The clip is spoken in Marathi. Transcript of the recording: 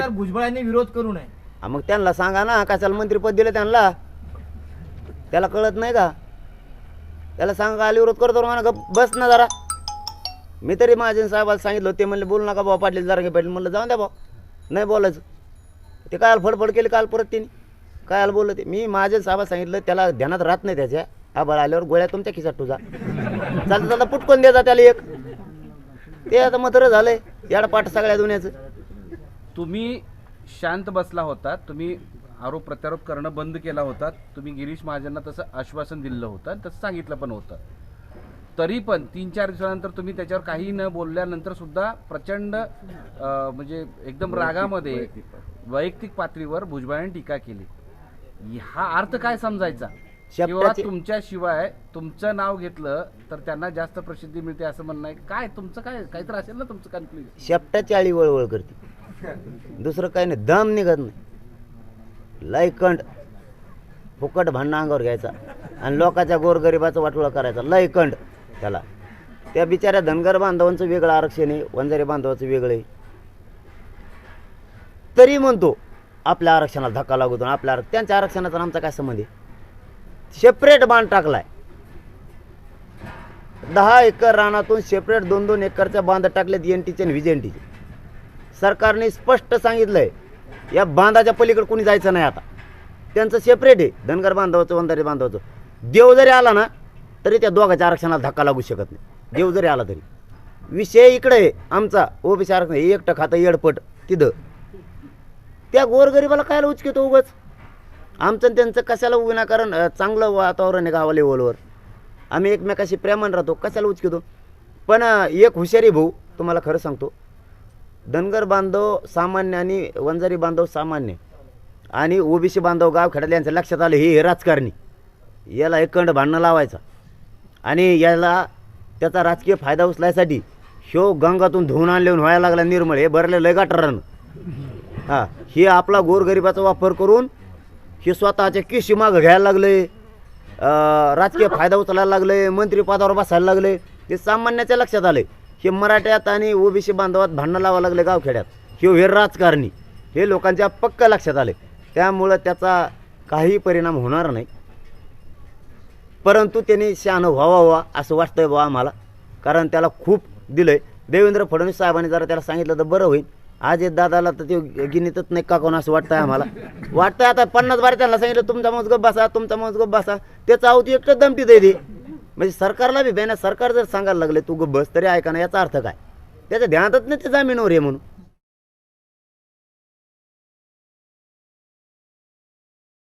तर भुजबळांनी विरोध करू नये. हा, मग त्यांना सांगा ना कशाला मंत्रीपद दिलं त्यांना? त्याला कळत नाही का? त्याला सांगा आली विरोध करतो म्हणा गप बस ना जरा. मी तरी महाजन साहेबाला सांगितलं ते म्हणले बोलू नका बाबा पाटील जरा पाटील म्हणलं जाऊन द्या भाऊ नाही बोलायचं. ते काल फडफड केली काल परत तिने. काय बोललं ते. मी महाजन साहेबाला सांगितलं त्याला ध्यानात राहत नाही त्याच्या. आभाळ आल्यावर गोळ्या तुमच्या खिशात तुझा चालता चालता पुटकून द्यायचा त्याला एक. ते आता मत्र झालंय. याडा पाठ सगळ्या दुनियाचं. तुम्ही शांत बसला होता तुम्ही आरोप प्रत्यारोप करणं बंद केला होता तुम्ही गिरीश महाजनना तसं आश्वासन दिलं होतं आणि तसं सांगितलं पण होतं. तरी पण तीन चार दिवसानंतर तुम्ही त्याच्यावर काही न बोलल्यानंतर सुद्धा प्रचंड म्हणजे एकदम रागामध्ये वैयक्तिक पातळीवर. भुजबळांनी टीका केली. हा अर्थ काय समजायचा? किंवा शब्दाची- तुमच्या शिवाय तुमचं नाव घेतलं तर त्यांना जास्त प्रसिद्धी मिळते असं म्हणणं आहे? काय तुमचं काय काहीतरी असेल ना तुमचं कन्फ्युजन शेपटाची आळी वळवळ करते. दुसरं काही नाही दम निघत नाही. लयकंड फुकट भांडणं अंगावर घ्यायचा आणि लोकांच्या गोरगरिबाचं वाटोळा करायचा. लयकंड त्याला. त्या बिचाऱ्या धनगर बांधवांचं वेगळं आरक्षण आहे वंजारी बांधवाचं वेगळं आहे. तरी म्हणतो आपल्या आरक्षणाला धक्का लागतो आपल्या आरक्षण त्यांच्या आरक्षणाचा आमचा काय संबंध आहे? सेपरेट बांध टाकलाय. दहा एकर रानातून सेपरेट दोन दोन एकरच्या बांध टाकलेत एन टीचे आणि व्ही एन टीचे. सरकारने स्पष्ट सांगितलंय या बांधाच्या पलीकडे कोणी जायचं नाही आता. त्यांचं सेपरेट आहे धनगर बांधवाचं वंधारी बांधवाचं. देव जरी आला ना तरी त्या दोघांच्या आरक्षणाला धक्का लागू शकत नाही. देव जरी आला तरी. विषय इकडे आहे आमचा ओबीसी आरक्षण हे एकटं खातं येडपट तिथं. त्या गोरगरिबाला कायला उचकितो उगच? आमचं आणि त्यांचं कशाला विनाकारण चांगलं वातावरण आहे गावा लेवलवर? आम्ही एकमेकाशी प्रेमान राहतो कशाला उचकितो? पण एक हुशारी भाऊ तुम्हाला खरं सांगतो धनगर बांधव सामान्य आणि वंजारी बांधव सामान्य. आणि ओबीसी बांधव गाव खेड्याला यांचं लक्षात आलं हे हे राजकारणी. याला एकंड भांडणं लावायचा. आणि याला त्याचा राजकीय फायदा उचलायसाठी शो गंगातून धुवून आणलेऊन व्हायला लागला निर्मळ. हे भरले लय गाठरानं हां हे आपला गोरगरिबाचा वापर करून हे स्वतःच्या किशी मागं घ्यायला लागले. राजकीय फायदा उचलायला लागले मंत्रिपदावर बसायला लागले. हे सामान्याच्या लक्षात आले हे मराठ्यात आणि ओबीसी बांधवात भांडणं लावा लागले गावखेड्यात. हे हे राजकारणी. हे लोकांच्या पक्क लक्षात आले. त्यामुळं त्याचा काही परिणाम होणार नाही. परंतु त्यांनी शहाणं व्हावा व्हावा असं वाटतंय बा आम्हाला. कारण त्याला खूप दिलंय. देवेंद्र फडणवीस साहेबांनी जरा त्याला सांगितलं तर बरं होईल. आज दादाला तर ते गिनीतच नाही का कोण असं वाटतंय आम्हाला. वाटतंय आता पन्नास बार त्यांना सांगितलं तुमचा माणूस बसा तुमचा माणूस बसा. त्याचा आवती एकटं दमटी दे म्हणजे सरकारला बी बेना सरकार जर सांगायला लागले तू बस तरी ऐका ना याचा अर्थ काय? त्याच्या ध्यानातच नाही ते जामीनवर आहे म्हणून.